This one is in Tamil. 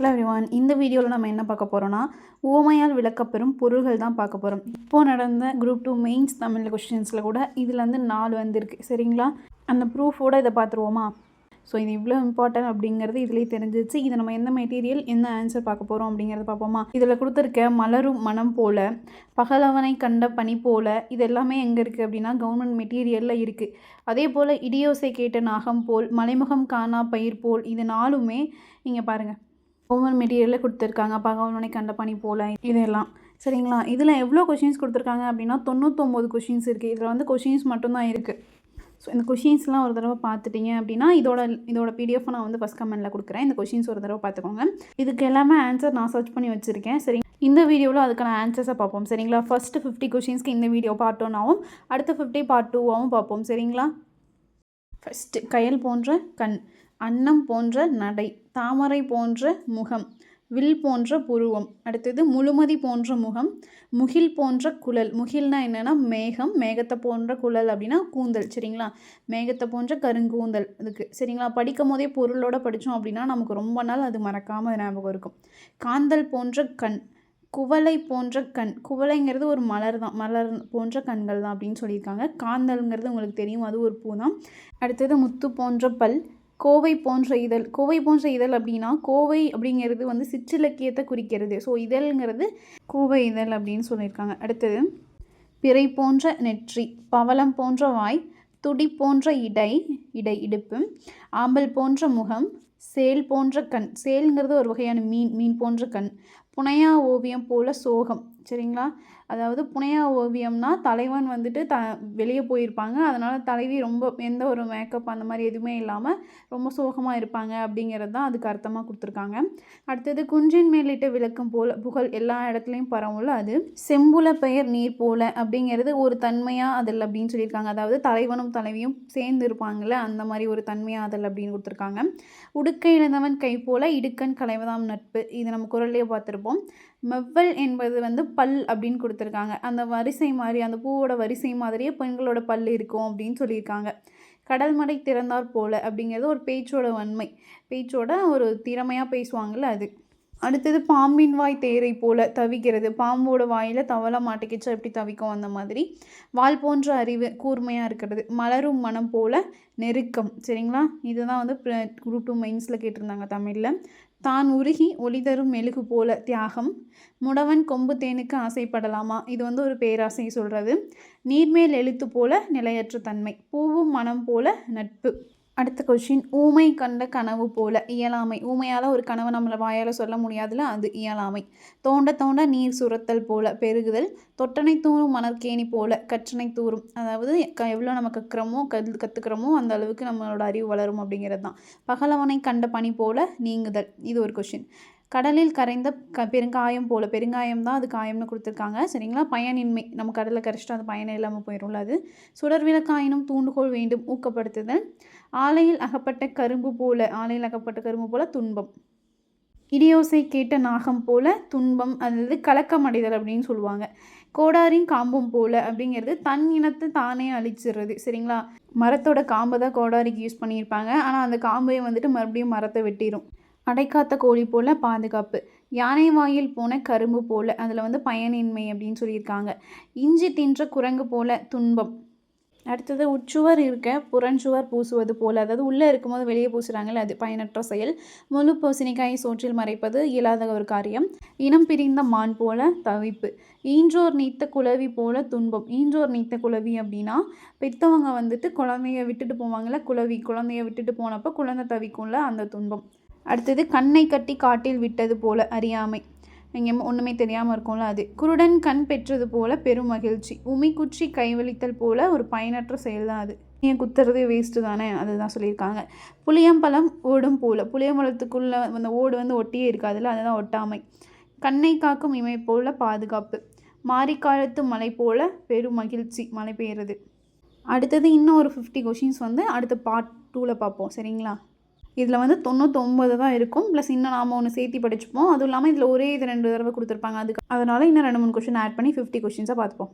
ஹலோ எவ்ரிவான் இந்த வீடியோவில் நம்ம என்ன பார்க்க போகிறோம்னா ஓமையால் விளக்கப்பெறும் பொருள்கள் தான் பார்க்க போகிறோம் இப்போது நடந்த குரூப் டூ மெயின்ஸ் தமிழ் கொஷின்ஸில் கூட இதில் வந்து நாலு வந்திருக்கு. சரிங்களா? அந்த ப்ரூஃபோட இதை பார்த்துருவோமா? ஸோ இது இவ்வளோ இம்பார்ட்டன்ட் அப்படிங்கிறது இதுலேயே தெரிஞ்சிச்சு இதை நம்ம எந்த மெட்டீரியல் என்ன ஆன்சர் பார்க்க போகிறோம் அப்படிங்கிறத பார்ப்போமா? இதில் கொடுத்துருக்க மலரும் மனம் போல பகலவனை கண்ட பனி போல இது எல்லாமே எங்கே இருக்குது அப்படின்னா கவர்மெண்ட் மெட்டீரியலில் இருக்குது அதே போல் இடியோசை கேட்ட நாகம் போல் மலைமுகம் காணா பயிர் போல் இது நாலுமே நீங்கள் பாருங்கள் ஓவர் மெட்டீரியலில் கொடுத்துருக்காங்க. பகவனை கண்ட போல் இதெல்லாம். சரிங்களா? இதில் எவ்வளோ கொஷின்ஸ் கொடுத்துருக்காங்க அப்படின்னா தொண்ணூத்தொம்பது கொஷின்ஸ் இருக்குது இதில் வந்து கொஷின்ஸ் மட்டும்தான் இருக்குது ஸோ இந்த கொஷின்ஸ்லாம் ஒரு தடவை பார்த்துட்டீங்க அப்படின்னா இதோட இதோட பிடிஎஃப் நான் வந்து ஃபஸ்ட் கமெண்ட்டில் கொடுக்குறேன். இந்த கொஷின்ஸ் ஒரு தடவை பார்த்துக்கோங்க. இதுக்கு எல்லாமே ஆன்சர் நான் சர்ச் பண்ணி வச்சுருக்கேன். சரி இந்த வீடியோவில் அதுக்கான ஆன்சர்ஸை பார்ப்போம். சரிங்களா? ஃபஸ்ட்டு ஃபிஃப்டி கொஷின்ஸ்க்கு இந்த வீடியோ பார்ட் ஒன்னாகவும் அடுத்த ஃபிஃப்டி பார்ட் டூவாகவும் பார்ப்போம். சரிங்களா? ஃபஸ்ட்டு கயல் போன்ற கண். அன்னம் போன்ற நடை தாமரை போன்ற முகம் வில் போன்ற புருவம். அடுத்தது முழுமதி போன்ற முகம் முகில் போன்ற குழல். முகில்னா என்னென்னா மேகம் மேகத்தை போன்ற குழல் அப்படின்னா கூந்தல் சரிங்களா? மேகத்தை போன்ற கருங்கூந்தல் அதுக்கு. சரிங்களா? படிக்கும் போதே பொருளோட படித்தோம் அப்படின்னா நமக்கு ரொம்ப நாள் அது மறக்காமல் ஞாபகம் இருக்கும். காந்தல் போன்ற கண் குவளை போன்ற கண். குவளைங்கிறது ஒரு மலர் தான். மலர் போன்ற கண்கள் தான் அப்படின்னு சொல்லியிருக்காங்க. காந்தல்ங்கிறது உங்களுக்கு தெரியும் அது ஒரு பூ தான். அடுத்தது முத்து போன்ற பல் கோவை போன்ற இதழ் கோவை போன்ற இதழ் அப்படின்னா கோவை அப்படிங்கிறது வந்து சிற்றிலக்கியத்தை குறிக்கிறது. ஸோ இதழ்ங்கிறது கோவை இதழ் அப்படின்னு சொல்லியிருக்காங்க. அடுத்தது பிறை போன்ற நெற்றி பவளம் போன்ற வாய் துடி போன்ற இடை இடை இடுப்பு ஆம்பல் போன்ற முகம் சேல் போன்ற கண் சேல்ங்கிறது ஒரு வகையான மீன் மீன் போன்ற கண். புனையா ஓவியம் போல சோகம் சரிங்களா? அதாவது புனையா ஓவியம்னா தலைவன் வந்துட்டு த வெளியே போயிருப்பாங்க. அதனால் தலைவி ரொம்ப எந்த ஒரு மேக்கப் அந்த மாதிரி எதுவுமே இல்லாமல் ரொம்ப சோகமாக இருப்பாங்க அப்படிங்கிறது தான் அதுக்கு அர்த்தமாக கொடுத்துருக்காங்க. அடுத்தது குன்றின் மேலிட்ட விளக்கம் போல் புகழ் எல்லா இடத்துலையும் பரவும்ல அது. செம்புல பெயர் நீர் போல அப்படிங்கிறது ஒரு தன்மையாக அதில் அப்படின்னு சொல்லியிருக்காங்க. அதாவது தலைவனும் தலைவியும் சேர்ந்து இருப்பாங்கள்ல அந்த மாதிரி ஒரு தன்மையாக அதில் அப்படின்னு கொடுத்துருக்காங்க. உடுக்க இழந்தவன் கை போல இடுக்கன் கலைவதாம் நட்பு. இது நம்ம குரல்லையே பார்த்துருப்போம். மெவ்வல் என்பது வந்து பல் அப்படின்னு கொடுத்துருக்காங்க. அந்த வரிசை மாதிரி அந்த பூவோட வரிசை மாதிரியே பெண்களோட பல் இருக்கும் அப்படின்னு சொல்லியிருக்காங்க. கடல் மடை திறந்தார் போல அப்படிங்கிறது ஒரு பேச்சோட வன்மை. பேச்சோட ஒரு திறமையாக பேசுவாங்கள்ல அது. அடுத்தது பாம்பின் வாய் தேரை போல தவிக்கிறது. பாம்போட வாயில் தவளை மாட்டிக்கிச்சு எப்படி தவிக்கும்? அந்த மாதிரி. வால் போன்ற அறிவு கூர்மையாக இருக்கிறது. மலரும் மனம் போல நெருக்கம். சரிங்களா? இதுதான் வந்து குரூப் டூ மெயின்ஸில் கேட்டிருந்தாங்க தமிழில். தான் உருகி ஒளி தரும் மெழுகு போல தியாகம். முடவன் கொம்பு தேனுக்கு ஆசைப்படலாமா? இது வந்து ஒரு பேராசை சொல்கிறது நீர்மேல் எழுத்து போல நிலையற்ற தன்மை. பூவும் மனம் போல நட்பு. அடுத்த கொஷின் ஊமை கண்ட கனவு போல இயலாமை. ஊமையால் ஒரு கனவை நம்மளை வாயால் சொல்ல முடியாதுல அது இயலாமை. தோண்ட தோண்ட நீர் சுரத்தல் போல பெருகுதல். தொட்டனை தூரும் மணற்கேணி போல கற்றனை தூரும். அதாவது க எவ்வளோ நம்ம கற்கிறோமோ கல் கற்றுக்கிறோமோ அந்த அளவுக்கு நம்மளோட அறிவு வளரும் அப்படிங்கிறது தான் பகலவனை கண்ட பணி போல நீங்குதல். இது ஒரு கொஷின் கடலில் கரைந்த க பெருங்காயம் போல் பெருங்காயம் தான் அது காயம்னு கொடுத்துருக்காங்க. சரிங்களா? பயனின்மை. நம்ம கடலில் கரைச்சிட்டு அது பயனே இல்லாமல் போயிடும்ல அது. சுடர் விளக்காயினும் தூண்டுகோள் வேண்டும் ஊக்கப்படுத்துதல். ஆலையில் அகப்பட்ட கரும்பு போல ஆலையில் அகப்பட்ட கரும்பு போல துன்பம். இடியோசை கேட்ட நாகம் போல துன்பம் அல்லது கலக்கமடைதல் அப்படின்னு சொல்லுவாங்க. கோடாரின் காம்பும் போல அப்படிங்கிறது தன் இனத்தை தானே அழிச்சிடுறது. சரிங்களா? மரத்தோட காம்பை தான் கோடாரிக்கு யூஸ் பண்ணியிருப்பாங்க. ஆனால் அந்த காம்பையும் வந்துட்டு மறுபடியும் மரத்தை வெட்டிடும் அடைக்காத்த கோழி போல் பாதுகாப்பு. யானை வாயில் போன கரும்பு போல். அதில் வந்து பயனின்மை அப்படின்னு சொல்லியிருக்காங்க. இஞ்சி தின்ற குரங்கு போல் துன்பம். அடுத்தது உச்சுவர் இருக்க புறஞ்சுவர் பூசுவது போல். அதாவது உள்ளே இருக்கும்போது வெளியே பூசுகிறாங்கல்ல அது பயனற்ற செயல். முழு பூசணிக்காயை சோற்றில் மறைப்பது இயலாத ஒரு காரியம். இனம் பிரிந்த மான் போல தவிப்பு. ஈன்றோர் நீத்த குழவி போல துன்பம். ஈன்றோர் நீத்த குழவி அப்படின்னா பெற்றவங்க வந்துட்டு குழந்தைய விட்டுட்டு போவாங்கள்ல குழவி குழந்தைய விட்டுட்டு போனப்போ குழந்தை தவிக்கும்ல அந்த துன்பம். அடுத்தது கண்ணை கட்டி காட்டில் விட்டது போல அறியாமை. இங்கே ஒன்றுமே தெரியாமல் இருக்கும்ல அது. குருடன் கண் பெற்றது போல பெரும் மகிழ்ச்சி. உமி குச்சி கைவழித்தல் போல ஒரு பயனற்ற செயல் தான் அது. ஏன் குத்துறது வேஸ்ட்டு தானே அதுதான் சொல்லியிருக்காங்க. புளியம்பழம் ஓடும் போல. புளியம்பழத்துக்குள்ளே அந்த ஓடு வந்து ஒட்டியே இருக்காதுல்ல அதுதான் ஒட்டாமை. கண்ணை காக்கும் இமை போல பாதுகாப்பு. மாரிக்காலத்து மலை போல பெரும் மகிழ்ச்சி மழை பெய்யுறது. அடுத்தது இன்னும் ஒரு ஃபிஃப்டி கொஷின்ஸ் வந்து அடுத்த பார்ட் டூவில் பார்ப்போம். சரிங்களா? இதில் வந்து தொண்ணூத்தொம்பது தான் இருக்கும். ப்ளஸ் இன்னும் நாம் ஒன்று சேர்த்தி படிச்சுப்போம். அதுவும் இல்லாமல் இதில் ஒரே இது ரெண்டு தடவை கொடுத்துருப்பாங்க. அதுக்கு அதனால் இன்னும் ரெண்டு மூணு கொஷின் ஆட் பண்ணி ஃபிஃப்டி கொஷின்ஸாக பார்த்துப்போம்.